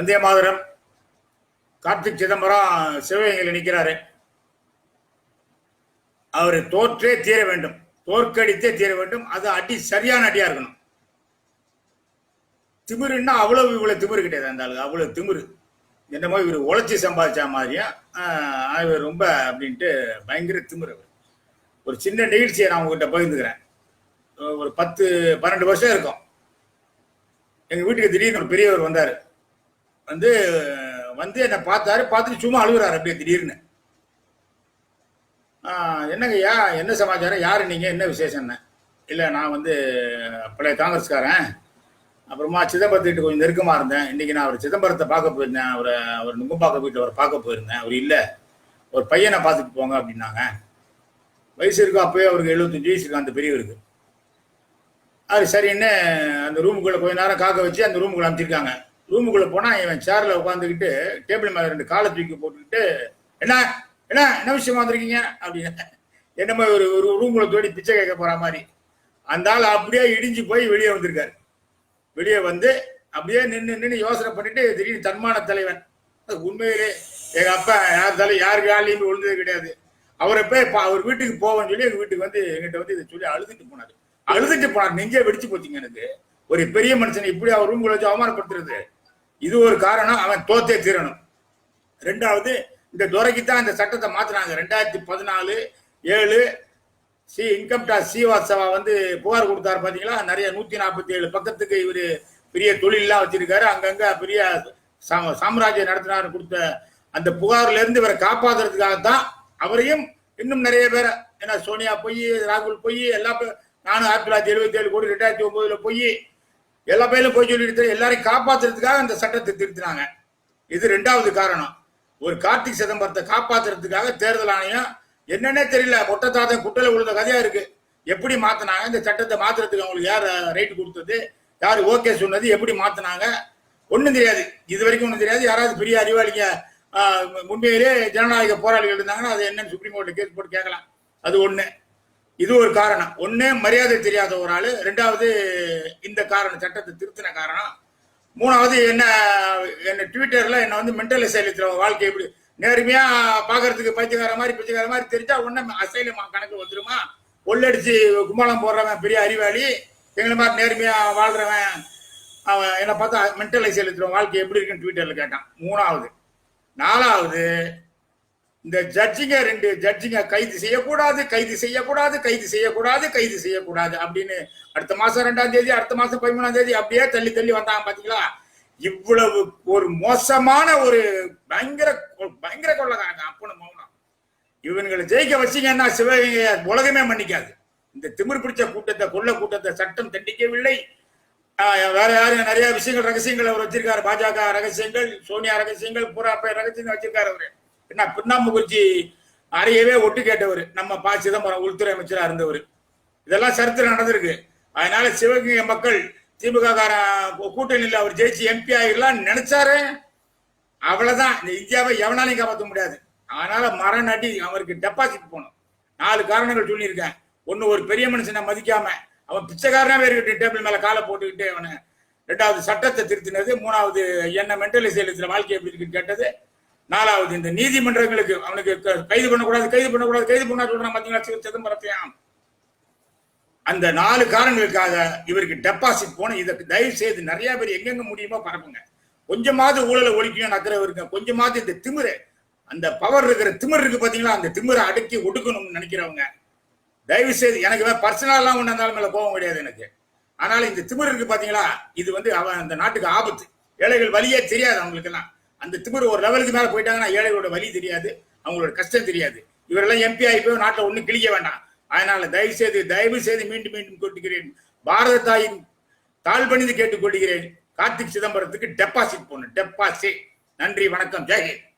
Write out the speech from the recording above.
வந்தே மாதரம். கார்த்திக் சிதம்பரம் சிவகங்கையில் நிற்கிறாரு. அவர் தோற்றே தீர வேண்டும். தோற்கடித்தே தீர வேண்டும். அது அடி சரியான அடியா இருக்கணும். திமிருன்னா அவ்வளவு இவ்வளவு திமிரு கிடையாது அந்த ஆளுக்கு. அவ்வளவு திமிரு. என்னமோ இவர் உழைச்சி சம்பாதிச்ச மாதிரியா? இவர் ரொம்ப அப்படின்ட்டு பயங்கர திமிரு அவர் ஒரு சின்ன நிகழ்ச்சியை நான் உங்ககிட்ட பகிர்ந்துக்கிறேன். ஒரு பத்து பன்னெண்டு வருஷம் இருக்கும். எங்கள் வீட்டுக்கு திடீர்னு ஒரு பெரியவர் வந்தார். வந்து வந்து என்னை பார்த்தாரு. பார்த்துட்டு சும்மா அழுகுறாரு அப்படியே திடீர்னு. என்னங்கய்யா என்ன சமாச்சாரம்? யார் நீங்கள் என்ன விசேஷம்னு? இல்லை நான் வந்து பழைய காங்கிரஸ்காரன். அப்புறமா சிதம்பரத்துக்கிட்ட கொஞ்சம் நெருக்கமாக இருந்தேன். இன்றைக்கி நான் அவர் சிதம்பரத்தை பார்க்க போயிருந்தேன். அவரை அவர் நுங்கம்பாக்க வீட்டில் அவரை பார்க்க போயிருந்தேன். அவர் இல்லை. ஒரு பையனை பார்த்துட்டு போங்க அப்படின்னாங்க. வயசு இருக்கும் அப்போயே அவருக்கு எழுபத்தஞ்சு வயசு இருக்கா அந்த பெரியவருக்கு. அது சரின்னு அந்த ரூமுக்குள்ளே கொஞ்ச நேரம் காக்க வச்சு அந்த ரூமுக்குள்ள அனுப்பிச்சிருக்காங்க. ரூமுக்குள்ள போனா இவன் சேர்ல உட்காந்துக்கிட்டு டேபிள் மேல ரெண்டு காலை தூக்கி போட்டுக்கிட்டு என்ன? என்ன? என்ன விஷயமா வந்திருக்கீங்க? அப்படின்னு. என்னமோ ஒரு ஒரு ரூமுக்குள்ள தோடி பிச்சை கேட்க போற மாதிரி. அந்த ஆள் அப்படியே இடிஞ்சு போய் வெளியே வந்திருக்காரு. வெளியே வந்து அப்படியே நின்று நின்று யோசனை பண்ணிட்டு திடீர்னு தன்மான தலைவன். அது உண்மையிலே எங்க அப்பா யார் தலை யார் காலையும் விழுந்தது கிடையாது. அவரை போய் பா- அவர் வீட்டுக்கு போவோம்னு சொல்லி எங்க வீட்டுக்கு வந்து எங்கிட்ட வந்து இதை சொல்லி அழுதுட்டு போனாரு. அழுதுட்டு போனார். நெஞ்சே வெடிச்சு போச்சுங்க எனக்கு. ஒரு பெரிய மனுஷனை இப்படி அவர் ரூம்குள்ள வச்சு அவமானப்படுத்துறது. இது ஒரு காரணம் அவன் தோத்தே தீரணும். ரெண்டாவது இந்த துறைக்கு தான் இந்த சட்டத்தை மாத்தினாங்க. ரெண்டாயிரத்தி பதினாலு ஏழு சி இன்கம் டாக்ஸ் சீவாசவா வந்து புகார் கொடுத்தாரு பார்த்தீங்களா நிறைய நூத்தி நாற்பத்தி ஏழு பக்கத்துக்கு இவர் பெரிய தொழிலெல்லாம் வச்சிருக்காரு. அங்கங்க பெரிய சாம- சாம்ராஜ்யம் நடத்தினார் கொடுத்த அந்த புகார்ல இருந்து இவரை காப்பாற்றுறதுக்காக தான் அவரையும் இன்னும் நிறைய பேர் ஏன்னா சோனியா பொய் ராகுல் பொய் எல்லா நானும் ஆயிரத்தி தொள்ளாயிரத்தி எழுபத்தி ஏழு கோடி ரெண்டாயிரத்தி ஒன்பதுல போய் எல்லா பேரும் போய் சொல்லிட்டு எல்லாரையும் காப்பாத்துறதுக்காக அந்த சட்டத்தை திருத்தினாங்க. இது ரெண்டாவது காரணம். ஒரு கார்த்திக் சிதம்பரத்தை காப்பாத்துறதுக்காக தேர்தல் ஆணையம் என்னன்னே தெரியல. மொட்டத்தாத்தன் குட்டல விழுந்த கதையா இருக்கு. எப்படி மாத்தினாங்க? இந்த சட்டத்தை மாத்துறதுக்கு அவங்களுக்கு யார் ரைட் கொடுத்தது? யார் ஓகே சொன்னது? எப்படி மாத்தினாங்க? ஒன்றும் தெரியாது. இது வரைக்கும் ஒன்றும் தெரியாது. யாராவது பெரிய அறிவாளிங்க ஆஹ், ஜனநாயக போராளிகள் இருந்தாங்கன்னா அது என்னன்னு சுப்ரீம் கோர்ட்டில் கேஸ் போட்டு கேட்கலாம். அது ஒன்று இது ஒரு காரணம். ஒண்ணு மரியாதை தெரியாத ஒரு ஆளு ரெண்டாவது இந்த காரணம் சட்டத்தை திருத்தின காரணம். மூணாவது என்ன என்ன ட்விட்டர்ல என்ன வந்து மென்டல் அசைலத்துல வாழ்க்கை எப்படி நேர்மையா பாக்குறதுக்கு பச்சைக்கார மாதிரி பச்சைக்கார மாதிரி தெரிஞ்சா ஒன்னும் அசைலம் கணக்கு வந்துருமா? ஒல்லடிச்சு கும்பலம் போடுறவன் பெரிய அறிவாளி எங்களை மாதிரி நேர்மையா வாழ்றவன் அவன் என்னை பார்த்தா மென்டல் அசைலத்துல வாழ்க்கை எப்படி இருக்குன்னு ட்விட்டர்ல கேட்டான். மூணாவது. நாலாவது இந்த ஜட்ஜிங்க ரெண்டு ஜட்ஜிங்க கைது செய்யக்கூடாது கைது செய்யக்கூடாது கைது செய்யக்கூடாது கைது செய்யக்கூடாது அப்படின்னு அடுத்த மாசம் ரெண்டாம் தேதி அடுத்த மாசம் பதிமூணாம் தேதி அப்படியே தள்ளி தள்ளி வந்தாங்க பாத்தீங்களா? இவ்வளவு ஒரு மோசமான ஒரு பயங்கர பயங்கர கொள்ளக்காரங்க அப்பனு மௌனம். இவங்களை ஜெயிக்க வச்சீங்கன்னா சிவகங்கைய உலகமே மன்னிக்காது. இந்த திமிர் பிடிச்ச கூட்டத்தை கொள்ள கூட்டத்தை சட்டம் தண்டிக்கவில்லை. வேற யாரும் நிறைய விஷயங்கள் ரகசியங்கள் அவர் வச்சிருக்காரு. பாஜக ரகசியங்கள் சோனியா ரகசியங்கள் பூரா ரகசியங்கள் வச்சிருக்காரு அவரு. என்ன பின்னாம்புகுறிச்சி அறையவே ஒட்டு கேட்டவர். நம்ம ப சிதம்பரம் உள்துறை அமைச்சராக இருந்தவர். இதெல்லாம் சரித்திரம் நடந்திருக்கு. அதனால சிவகங்கை மக்கள் திமுக கூட்டணியில் அவர் ஜெயிச்சு எம்பி ஆகிடலாம் நினைச்சாரு. அவ்வளவுதான். இந்த இந்தியாவை எவனாலையும் காப்பாற்ற முடியாது. அதனால மரம் நட்டி அவருக்கு டெபாசிட் போகணும் நாலு காரணங்கள் சொல்லியிருக்கேன். ஒன்று ஒரு பெரிய மனுஷனை மதிக்காம அவன் பிச்சைக்காரனாவே இருக்கட்டும் டேபிள் மேல காலை போட்டுக்கிட்டு அவனை. ரெண்டாவது சட்டத்தை திருத்தினது. மூணாவது என்ன மென்டலிசேலத்துல வாழ்க்கை எப்படி இருக்குன்னு கேட்டது. நாலாவது இந்த நீதிமன்றங்களுக்கு அவனுக்கு கைது பண்ணக்கூடாது கைது பண்ணக்கூடாது கைது பண்ணா சொல்றான் பாத்தீங்களா சி- சிதம்பரத்தையும் அந்த நாலு காரணங்களுக்காக இவருக்கு டெபாசிட் போன இதற்கு தயவு செய்து நிறைய பேர் எங்கெங்க முடியுமோ பரப்புங்க. கொஞ்சமாவது ஊழலை ஒழிக்கணும் அக்கறை இருக்க கொஞ்சமாவது இந்த திமிரு அந்த பவர் இருக்கிற திமிர் இருக்கு பாத்தீங்களா? அந்த திமிரை அடக்கி ஒடுக்கணும்னு நினைக்கிறவங்க. தயவு செய்து எனக்கு பர்சனலாம் ஒண்ணு இருந்தாலும் மேல கோவம் கிடையாது எனக்கு. ஆனால் இந்த திமிர் இருக்கு பாத்தீங்களா? இது வந்து அவன் அந்த நாட்டுக்கு ஆபத்து. ஏழைகள் வழியே தெரியாது அவங்களுக்கு எல்லாம் அந்த திமிர் ஒரு லெவலுக்கு மேலே போயிட்டாங்கன்னா ஏழைகளோட வழி தெரியாது அவங்களோட கஷ்டம் தெரியாது. இவரெல்லாம் எம்பி ஆகி போய் நாட்டில் ஒன்றும் கிழிக்க வேண்டாம். அதனால தயவு செய்து தயவு செய்து மீண்டும் மீண்டும் கொட்டுகிறேன் பாரத தாயின் தாழ் பணிந்து கேட்டுக்கொள்கிறேன். கார்த்திக் சிதம்பரத்துக்கு டெபாசிட் போடணும். டெபாசிட் நன்றி வணக்கம். ஜெயஹிந்த்